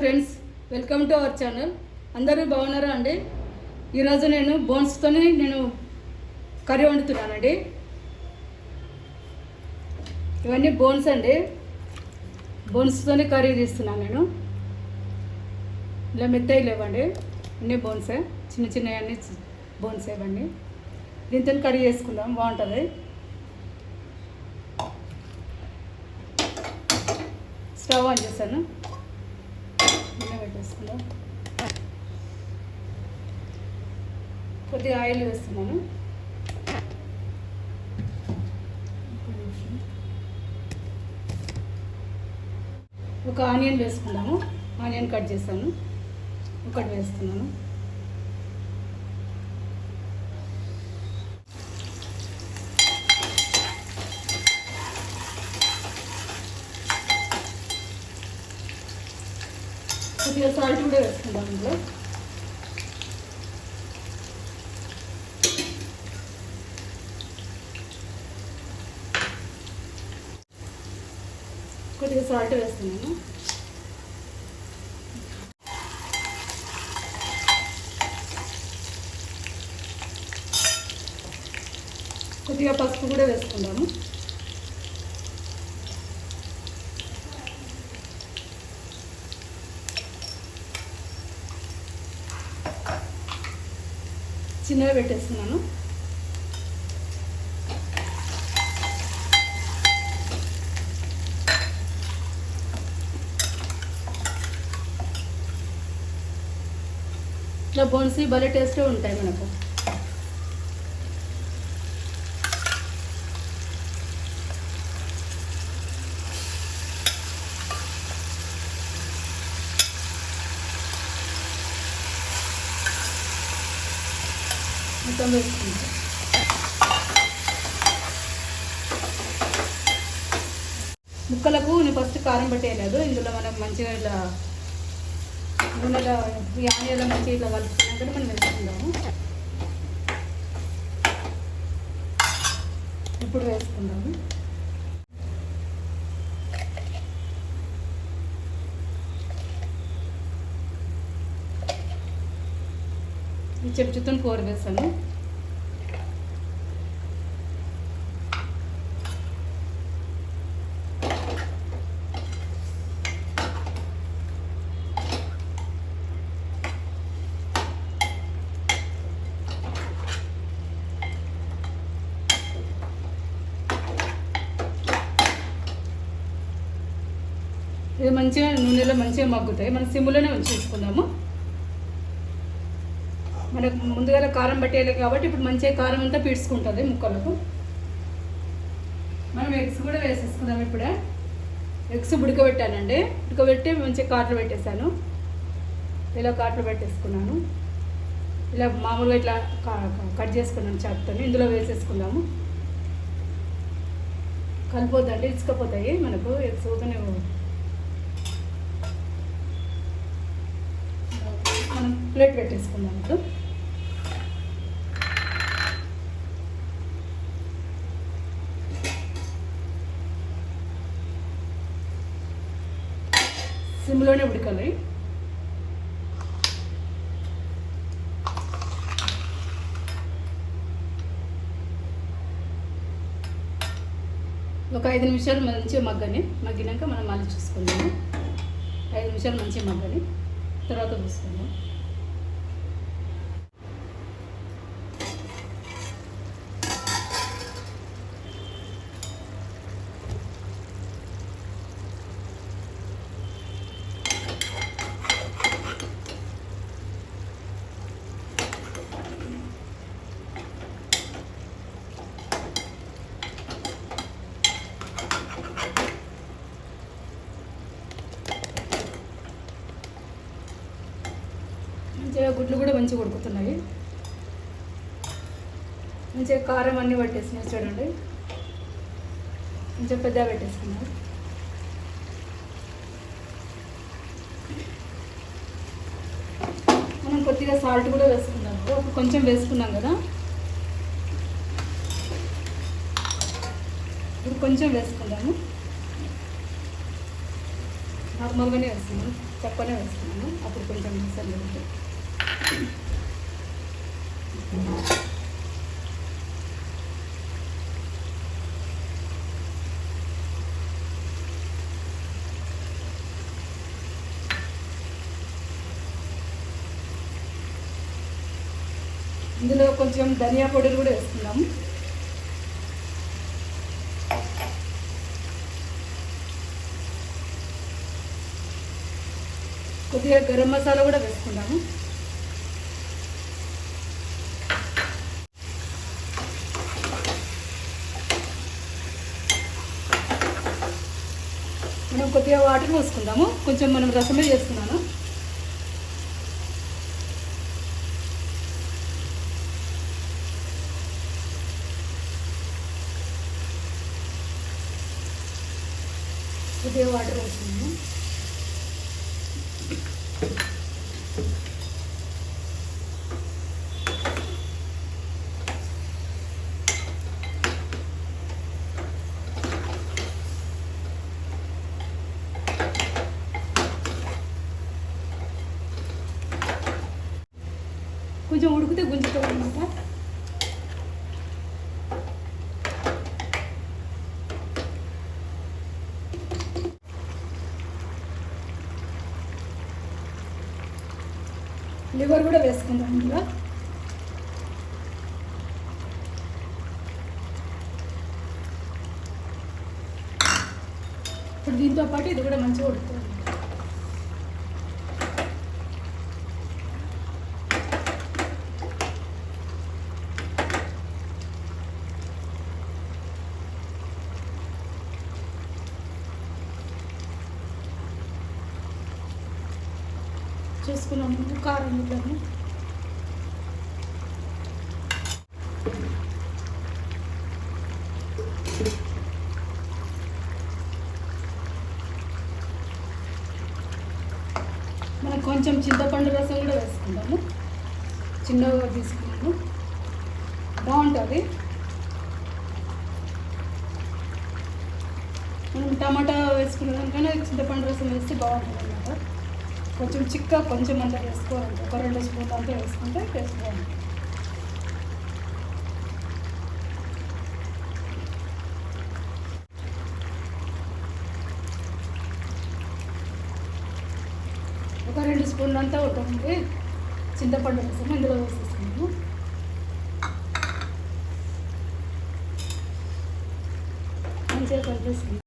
Friends welcome to our channel. అందరూ బాగున్నారా అండి? ఈరోజు నేను బోన్స్తోని నేను కర్రీ వండుతున్నానండి. ఇవన్నీ బోన్స్ అండి. బోన్స్తోని కర్రీ తీస్తున్నాను నేను. ఇలా మెత్తయి లేవండి. అన్నీ బోన్సే చిన్న చిన్న అన్నీ బోన్స్ ఇవ్వండి దీంతో కర్రీ చేసుకుందాం. బాగుంటుంది. స్టవ్ ఆన్ చేశాను నూనె పెట్టేసుకుందాం కొద్దిగా ఆయిల్ వేస్తున్నాను. ఒక ఆనియన్ వేసుకున్నాము ఆనియన్ కట్ చేశాను. ఒకటి వేస్తున్నాను. కొద్దిగా సాల్ట్ కూడా వేసుకుందాం ఇందులో. కొద్దిగా సాల్ట్ వేస్తున్నాను. కొద్దిగా పసుపు కూడా వేసుకుందాము. చిన్నగా పెట్టేస్తున్నాను. ఇట్లా బోన్సీ భలే టేస్ట్ ఉంటాయి మనకు. మొత్తం వేసుకుంటాం. ముక్కలకు నేను ఫస్ట్ కారం పెట్టేయలేదు ఇందులో మనం మంచిగా ఇట్లా నూనెలో ఈ ఆనియన్లో మంచి ఇట్లా కలుపుకున్నాక మనం వేసుకుందాము. ఇప్పుడు వేసుకుందాము. ఈ చెంచుతో కూర వేసాను ఇది మంచిగా నూనెలో మంచిగా మగ్గుతాయి. మనం సిమ్లోనే ఉంచేసుకుందాము మనకు ముందుగా కారం పట్టేయాలి కాబట్టి ఇప్పుడు మంచిగా కారం అంతా పీడ్చుకుంటుంది ముక్కలకు. మనం ఎగ్స్ కూడా వేసేసుకుందాం ఇప్పుడే. ఎగ్స్ ఉడకబెట్టానండి. ఉడకబెట్టి మంచిగా కాట్లు పెట్టేశాను. ఇలా కాట్లు పెట్టేసుకున్నాను. ఇలా మామూలుగా ఇట్లా కట్ చేసుకున్నాను చేస్తాను ఇందులో వేసేసుకుందాము. కలిపోద్దండి ఇసుకపోతాయి మనకు. ఎగ్స్ ఊతనే మనం ప్లేట్ పెట్టేసుకుందాం ఇప్పుడు. సిమ్లోనే ఉడకాలి. ఒక ఐదు నిమిషాలు మంచిగా మగ్గని మగ్గినాక మనం మళ్ళీ చూసుకుందాము. ఐదు నిమిషాలు మంచిగా మగ్గని తర్వాత చూసుకుందాం. మంచిగా మంచిగా ఉడుకుతున్నాయి మంచిగా కారం అన్నీ పట్టేసినాయి చూడండి. కొంచెం పెద్ద పెట్టేసుకున్నారు మనం కొద్దిగా సాల్ట్ కూడా వేసుకున్నాము ఒక కొంచెం వేసుకున్నాం కదా. ఇప్పుడు కొంచెం వేసుకుందాము. నార్మల్గానే వేస్తున్నాం తక్కువనే వేస్తున్నాను అప్పుడు కొంచెం మసాలా ఇందులో కొంచెం ధనియా పొడిలు కూడా వేసుకుందాము కొద్దిగా గరం మసాలా కూడా వేసుకుందాము. మనం కొద్దిగా వాటర్ పోసుకుందాము. కొంచెం మనం రసమే చేస్తున్నాను కొద్దిగా వాటర్ పోస్తున్నాము కొంచెం ఉడికితే గుంజుతాం అనమాట లివర్ కూడా వేసుకుందాం ఇందులో ఇప్పుడు దీంతో పాటు ఇది కూడా మంచిగా ఉడుతుంది చేసుకున్నాం. చేసుకున్నాము కారం ఇళ్ళను మనం కొంచెం చింతపండు రసం కూడా వేసుకుందాము. చిన్నగా తీసుకున్నాము బాగుంటుంది. మనం టమాటా వేసుకున్న దానికన్నా చింతపండు రసం వేస్తే బాగుంటుంది అన్నమాట. కొంచెం చిక్క కొంచెం అంత వేసుకోవాలి ఒక రెండు స్పూన్ అంతా వేసుకుంటే టేస్ట్ ఒక రెండు స్పూన్లు అంతా ఉంటుంది చింతపండు రసం ఇందులో వేసేసాము మంచిగా కలిపేసుకుంటాం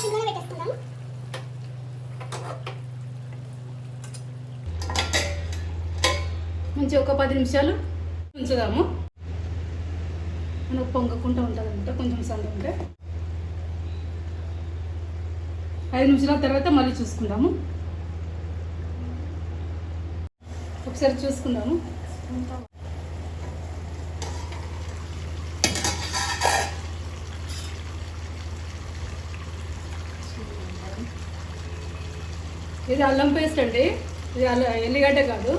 సిమ్లోనే పెట్టేసుకుందాం నుంచి ఒక పది నిమిషాలు ఉంచుదాము. మనకు పొంగకుండా ఉంటుంది అనమాట కొంచెం సంద ఉంటే. ఐదు నిమిషాల తర్వాత మళ్ళీ చూసుకుందాము. ఒకసారి చూసుకుందాము. ఇది అల్లం పేస్ట్ అండి. ఇది అల్ల ఎల్లిగడ్డ కాదు.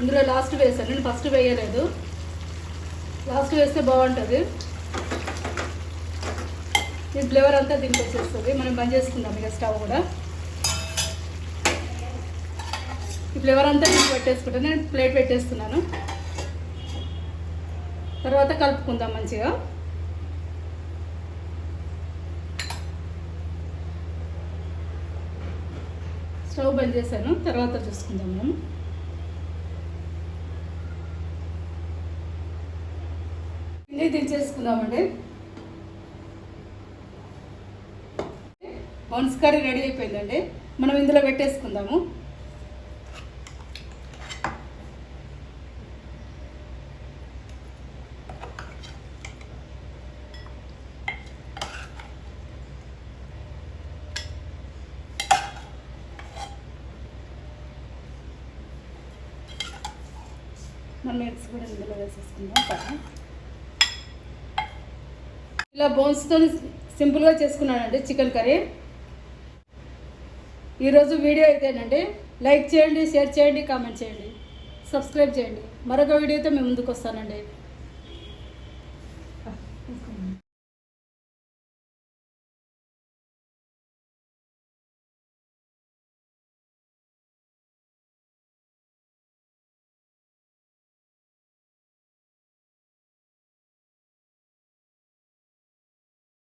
ఇందులో లాస్ట్ వేసాను నేను ఫస్ట్ వేయలేదు. లాస్ట్ వేస్తే బాగుంటుంది. ఈ ఫ్లేవర్ అంతా దీనికి వచ్చేస్తుంది మనం బంద్ చేసుకుందాం ఇక స్టవ్ కూడా. ఈ ఫ్లేవర్ అంతా దీనికి పెట్టేసుకుంటాను నేను ప్లేట్ పెట్టేస్తున్నాను. తర్వాత కలుపుకుందాం మంచిగా. స్టవ్ బంద్ చేశాను. తర్వాత చూసుకుందాం మనం. ఇది తెచ్చేసుకుందామండి. బౌన్స్ కర్రీ రెడీ అయిపోయిందండి. మనం ఇందులో పెట్టేసుకుందాము. మనం ఎడ్స్ కూడా ఇందులో వేసేసుకుందాం కదా. ఇలా బోన్స్తో సింపుల్గా చేసుకున్నానండి చికెన్ కర్రీ. ఈరోజు వీడియో అయితేనండి లైక్ చేయండి షేర్ చేయండి కామెంట్ చేయండి. సబ్స్క్రైబ్ చేయండి. మరొక వీడియోతో మేము ముందుకు వస్తానండి.